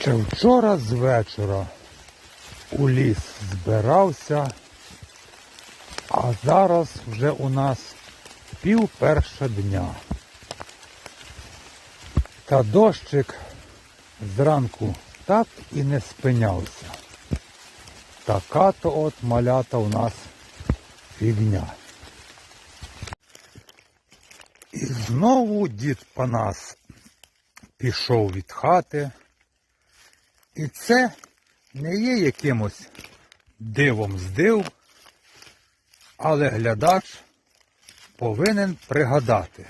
Ще вчора з вечора у ліс збирався, а зараз вже у нас пів перша дня. Та дощик зранку так і не спинявся. Така то от малята у нас фігня. І знову дід Панас пішов від хати. І це не є якимось дивом здив, але глядач повинен пригадати,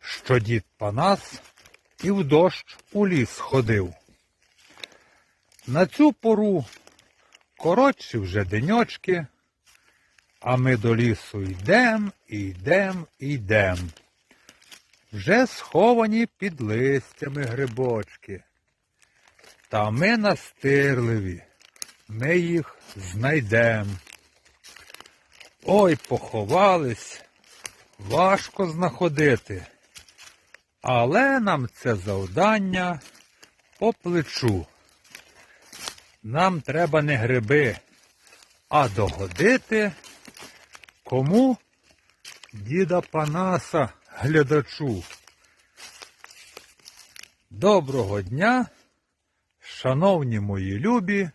що дід Панас і в дощ у ліс ходив. На цю пору коротші вже деньочки, а ми до лісу йдем, і йдем, йдем. Вже сховані під листями грибочки. Та ми настирливі, ми їх знайдем. Ой, поховались, важко знаходити. Але нам це завдання по плечу. Нам треба не гриби, а догодити кому діда Панаса глядачу. Доброго дня, шановні мої любі.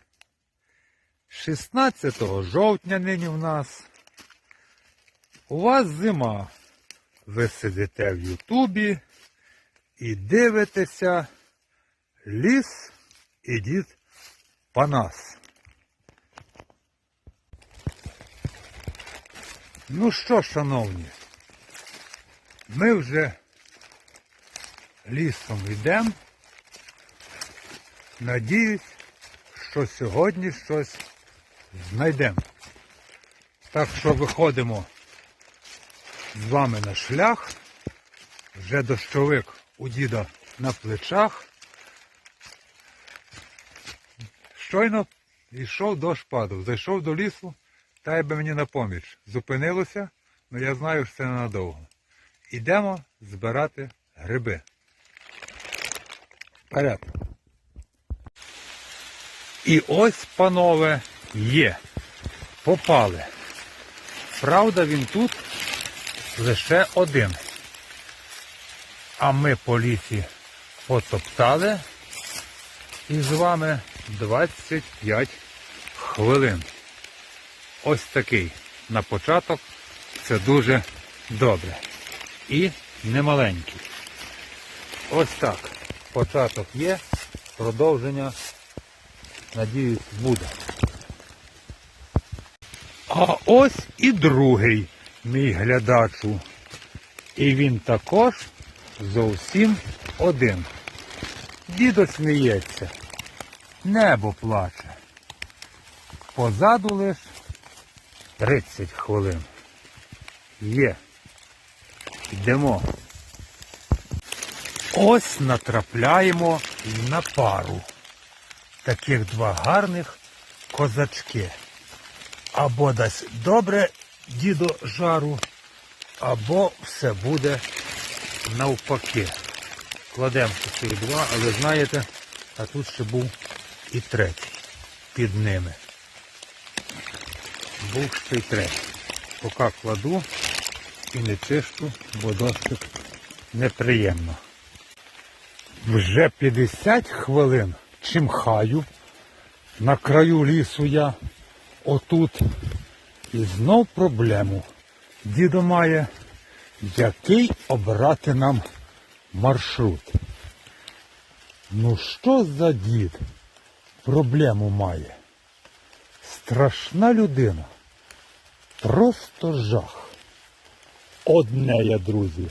16 жовтня нині в нас. У вас зима. Ви сидите в Ютубі і дивитеся ліс і дід Панас. Ну що, шановні, ми вже лісом йдемо. Надіюсь, що сьогодні щось знайдемо. Так що виходимо з вами на шлях. Вже дощовик у діда на плечах. Щойно йшов дощ падав, зайшов до лісу, та й би мені на поміч. Зупинилося, але я знаю, що це ненадовго. Ідемо збирати гриби. Вперед. І ось, панове, є. Попали. Правда, він тут лише один. А ми по лісі потоптали і з вами 25 хвилин. Ось такий на початок. Це дуже добре. І немаленький. Ось так. Початок є, продовження, надіюсь, буде. А ось і другий мій глядачу. І він також зовсім один. Дідо сміється, небо плаче. Позаду лиш 30 хвилин. Є. Йдемо. Ось натрапляємо на пару. Таких два гарних козачки. Або дасть добре дідо жару, або все буде навпаки. Кладемо ці два, але знаєте, а тут ще був і третій під ними. Був ще й третій. Поки кладу і не чищу, бо досить неприємно. Вже 50 хвилин чимхаю. На краю лісу я отут. І знов проблему. Дідо має, який обрати нам маршрут. Ну що за дід проблему має? Страшна людина. Просто жах. Одне я, друзі,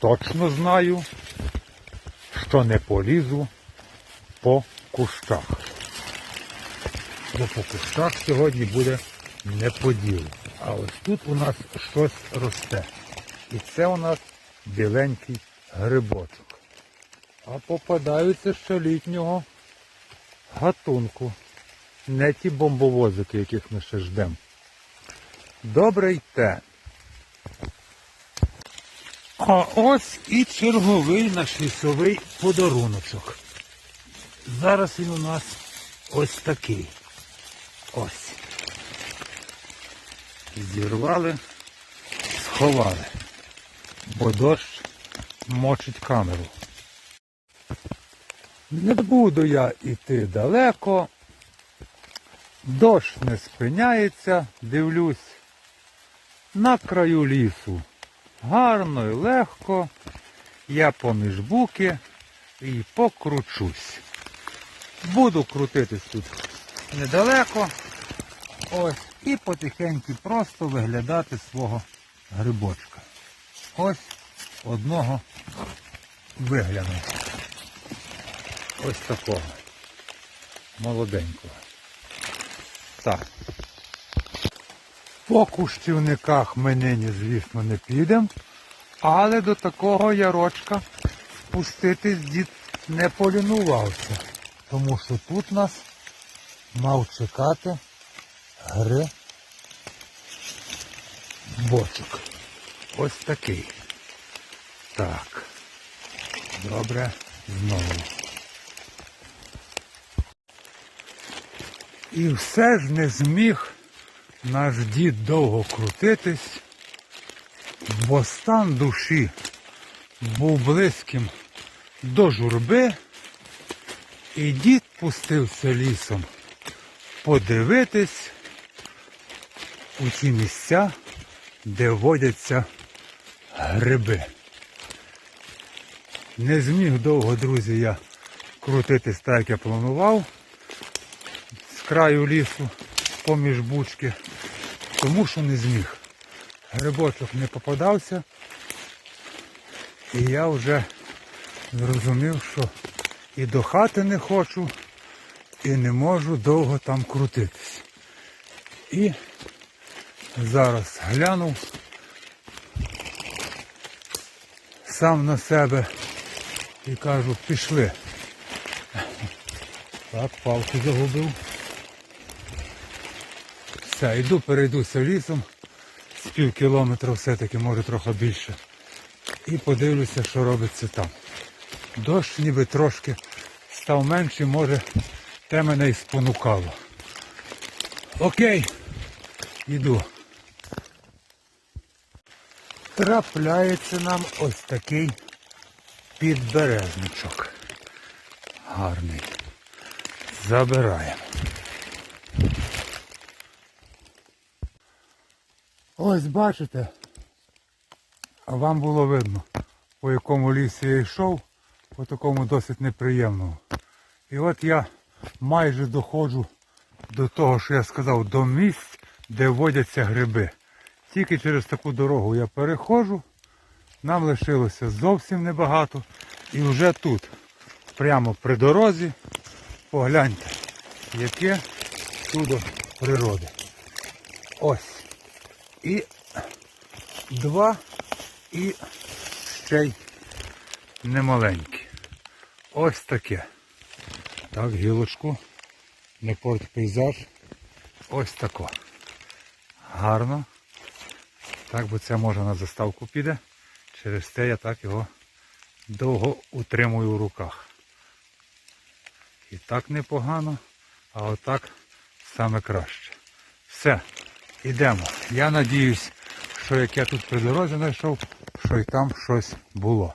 точно знаю, що не полізу по кущах. Бо по кущах сьогодні буде не по. А ось тут у нас щось росте. І це у нас біленький грибочок. А попадаються ще літнього гатунку. Не ті бомбовозики, яких ми ще ждемо. Добре й те. А ось і черговий наш лісовий подаруночок. Зараз він у нас ось такий. Ось. Зірвали, сховали, бо дощ мочить камеру. Не буду я йти далеко. Дощ не спиняється, дивлюсь. На краю лісу. Гарно і легко. Я поміж буки і покручусь. Буду крутитись тут недалеко. Ось. І потихеньку просто виглядати свого грибочка. Ось одного вигляну. Ось такого. Молоденького. Так. По кущівниках ми нині, звісно, не підемо, але до такого ярочка спуститись дід не полінувався, тому що тут нас мав чекати гри бочок. Ось такий. Так. Добре, знову. І все ж не зміг наш дід довго крутитись, бо стан душі був близьким до журби, і дід пустився лісом подивитись у ті місця, де водяться гриби. Не зміг довго, друзі, я крутитись так, як я планував з краю лісу поміж бучки, тому що не зміг. Грибочок не попадався, і я вже зрозумів, що і до хати не хочу, і не можу довго там крутитись. І зараз глянув сам на себе і кажу, пішли. Так, палку загубив. Все, йду, перейдуся лісом. З пів кілометра все-таки, може трохи більше. І подивлюся, що робиться там. Дощ ніби трошки став менший, може те мене і спонукало. Окей, йду. Трапляється нам ось такий підберезничок. Гарний. Забираємо. Ось бачите, вам було видно, по якому лісі я йшов, по такому досить неприємному. І от я майже доходжу до того, що я сказав, до місць, де водяться гриби. Тільки через таку дорогу я переходжу, нам лишилося зовсім небагато. І вже тут, прямо при дорозі, погляньте, яке чудо природи. Ось. І два і ще й немаленькі. Ось таке. Так, гілочку. Не порт пейзаж. Ось тако. Гарно. Так, бо це може на заставку піде. Через те я так його довго утримую в руках. І так непогано, а отак саме краще. Все, йдемо. Я надіюсь, що як я тут при дорозі знайшов, що і там щось було.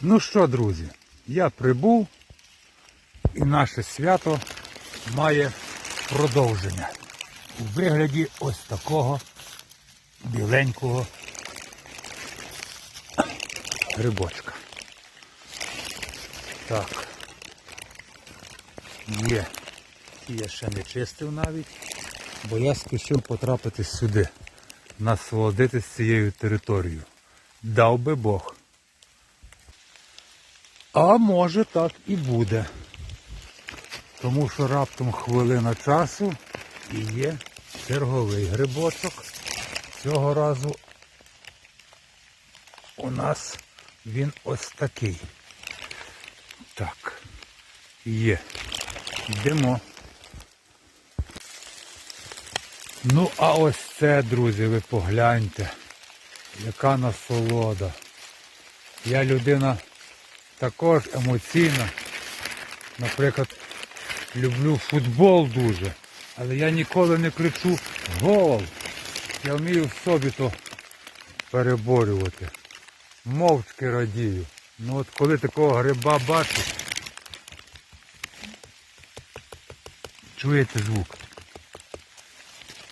Ну що, друзі, я прибув і наше свято має продовження у вигляді ось такого біленького грибочка. Так. Є. І я ще не чистив навіть, бо я спішив потрапити сюди, насолодитись цією територією. Дав би Бог. А може так і буде. Тому що раптом хвилина часу і є черговий грибочок. Цього разу у нас він ось такий. Так, є. Йдемо. Ну, а ось це, друзі, ви погляньте. Яка насолода. Я людина також емоційна. наприклад, люблю футбол дуже, але я ніколи не кричу гол. Я вмію в собі то переборювати. Мовчки радію. Ну от коли такого гриба бачу, чуєте звук,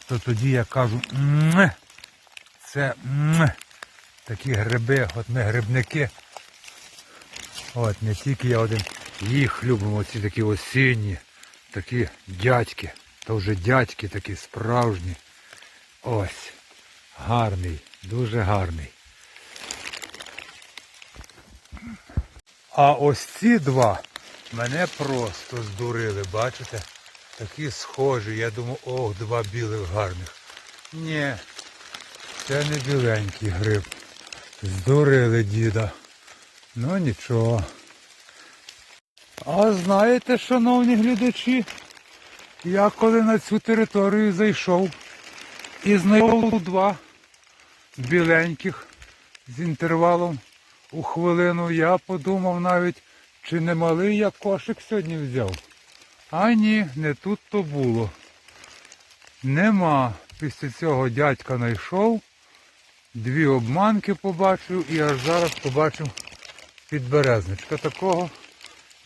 то тоді я кажу це такі гриби, от ми грибники. От не тільки я один. Їх любимо, ці такі осінні, такі дядьки. То вже дядьки такі справжні. Ось. Гарний, дуже гарний. А ось ці два мене просто здурили, бачите? Такі схожі. Я думав, ох, два білих гарних. Ні, це не біленький гриб. Здурили діда. Ну нічого. А знаєте, шановні глядачі, я коли на цю територію зайшов і знайшов два біленьких з інтервалом у хвилину, я подумав навіть, чи не малий я кошик сьогодні взяв. А ні, не тут то було. Нема. Після цього дядька знайшов, дві обманки побачив і аж зараз побачив підберезничка такого,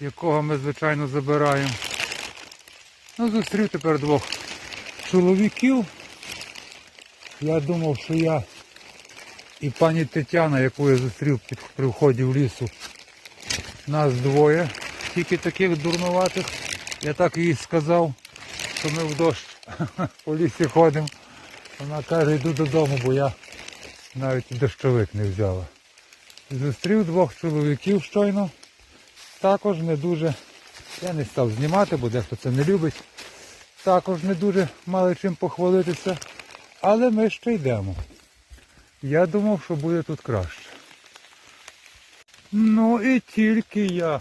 якого ми, звичайно, забираємо. Ну, зустрів тепер двох чоловіків. Я думав, що я і пані Тетяна, яку я зустрів під, при вході в лісу, нас двоє, тільки таких дурнуватих. Я так їй сказав, що ми в дощ по лісі ходимо. Вона каже, йду додому, бо я навіть дощовик не взяла. Зустрів двох чоловіків щойно. Також не дуже, я не став знімати, бо дехто це не любить. Також не дуже мали чим похвалитися. Але ми ще йдемо. Я думав, що буде тут краще. Ну і тільки я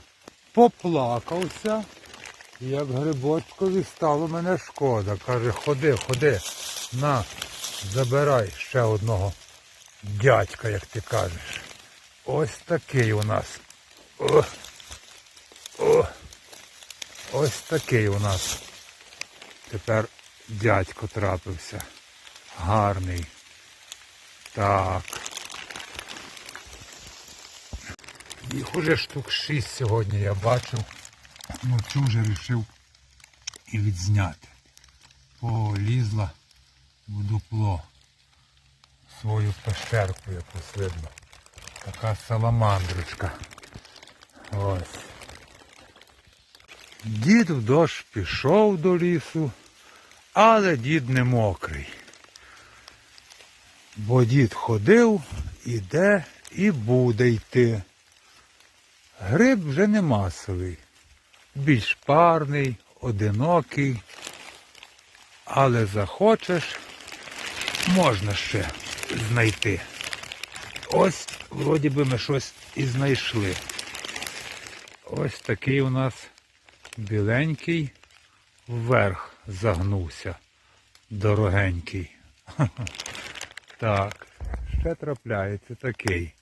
поплакався, як грибочкові стало мене шкода. Каже, ходи, ходи, на, забирай ще одного дядька, як ти кажеш. Ось такий у нас. О, о, ось такий у нас. Тепер дядько трапився. Гарний. Так. Їх уже штук шість сьогодні я бачив. Ну цю вже вирішив і відзняти. Полізла в дупло. Свою пещерку якусь видно. Така саламандрочка. Ось. Дід в дощ пішов до лісу, але дід не мокрий. Бо дід ходив, іде і буде йти. Гриб вже не масовий, більш парний, одинокий, але захочеш, можна ще знайти. Ось, вроді би ми щось і знайшли. Ось такий у нас біленький вверх загнувся. Дорогенький. Так, ще трапляється такий.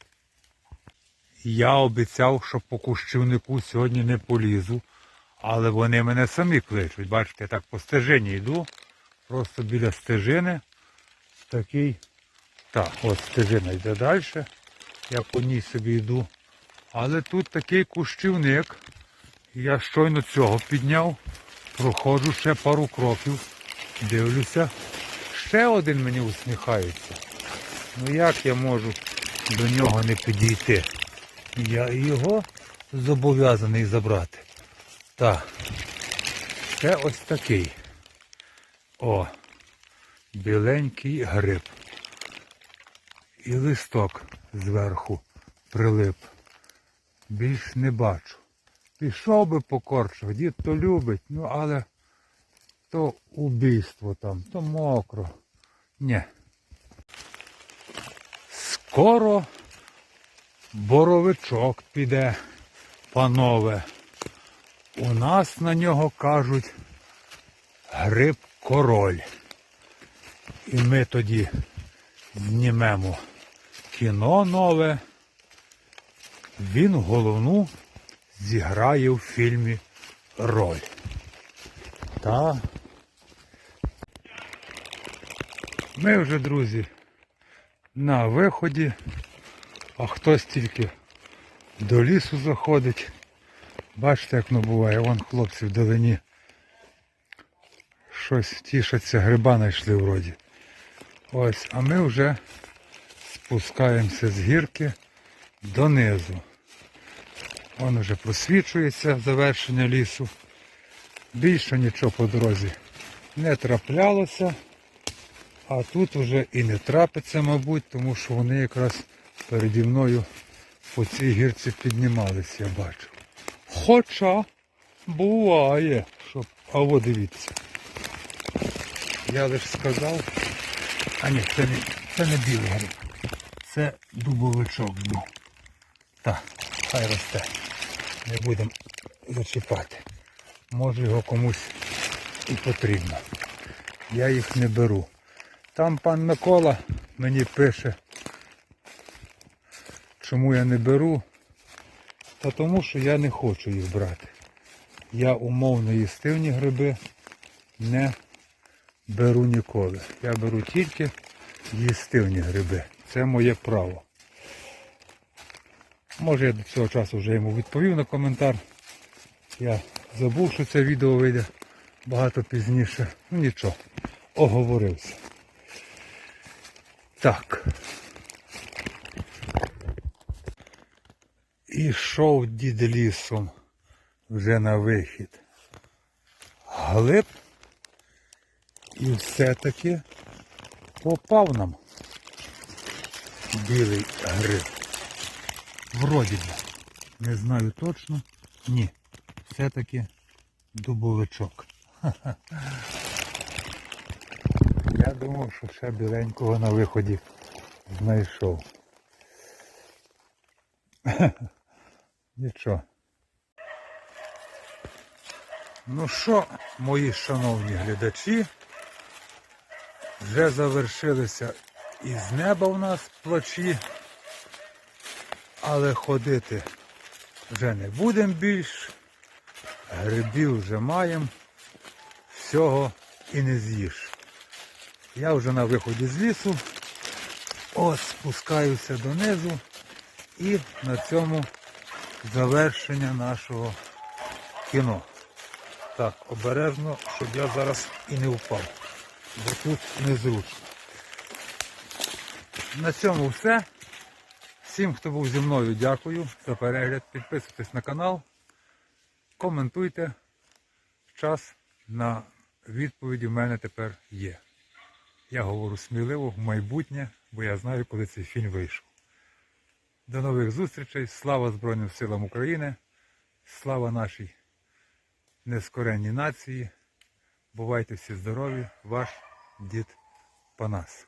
Я обіцяв, що по кущівнику сьогодні не полізу, але вони мене самі кличуть. Бачите, я так по стежині йду, просто біля стежини. Такий. Так, от стежина йде далі. Я по ній собі йду. Але тут такий кущівник. Я щойно цього підняв. Проходжу ще пару кроків. Дивлюся. Ще один мені усміхається. Ну як я можу до нього не підійти? Я його зобов'язаний забрати. Так. Ще ось такий. О, біленький гриб. І листок зверху прилип. Більш не бачу. Пішов би покорчив, дід то любить, ну але то убійство там, то мокро. Ні. Скоро боровичок піде, панове. У нас на нього кажуть гриб король. І ми тоді знімемо кіно нове. Він головну зіграє в фільмі роль. Та. Ми вже, друзі, на виході, а хтось тільки до лісу заходить. Бачите, як воно буває, вон хлопці вдалині щось тішаться, гриба знайшли вроді. Ось, а ми вже спускаємося з гірки донизу. Вон вже просвічується завершення лісу. Більше нічого по дорозі не траплялося. А тут вже і не трапиться, мабуть, тому що вони якраз переді мною по цій гірці піднімались, я бачу. Хоча буває, щоб... А от дивіться. Я лише сказав. А ні, це не, це не білий гриб. Це дубовичок був. Так, хай росте. Не будемо зачіпати. Може його комусь і потрібно. Я їх не беру. Там пан Микола мені пише, чому я не беру. Та тому що я не хочу їх брати. Я умовно їстивні гриби не беру ніколи. Я беру тільки їстивні гриби. Це моє право. Може я до цього часу вже йому відповів на коментар. Я забув, що це відео вийде багато пізніше. Ну нічого, оговорився. Так. І йшов дід лісом вже на вихід. Глиб і все-таки попав нам білий гриб. Вроді би. Не знаю точно. Ні. Все-таки дубовичок. Я думав, що ще біленького на виході знайшов. Нічого. Ну що, мої шановні глядачі, вже завершилися із неба у нас плачі, але ходити вже не будемо більш. Грибів вже маємо, всього і не з'їш. Я вже на виході з лісу. Ось спускаюся донизу і на цьому завершення нашого кіно. Так, обережно, щоб я зараз і не впав, бо тут незручно. На цьому все. Всім, хто був зі мною, дякую за перегляд. Підписуйтесь на канал, коментуйте. Час на відповіді в мене тепер є. Я говорю сміливо в майбутнє, бо я знаю, коли цей фільм вийшов. До нових зустрічей. Слава Збройним силам України. Слава нашій нескоренній нації. Бувайте всі здорові, ваш дід Панас.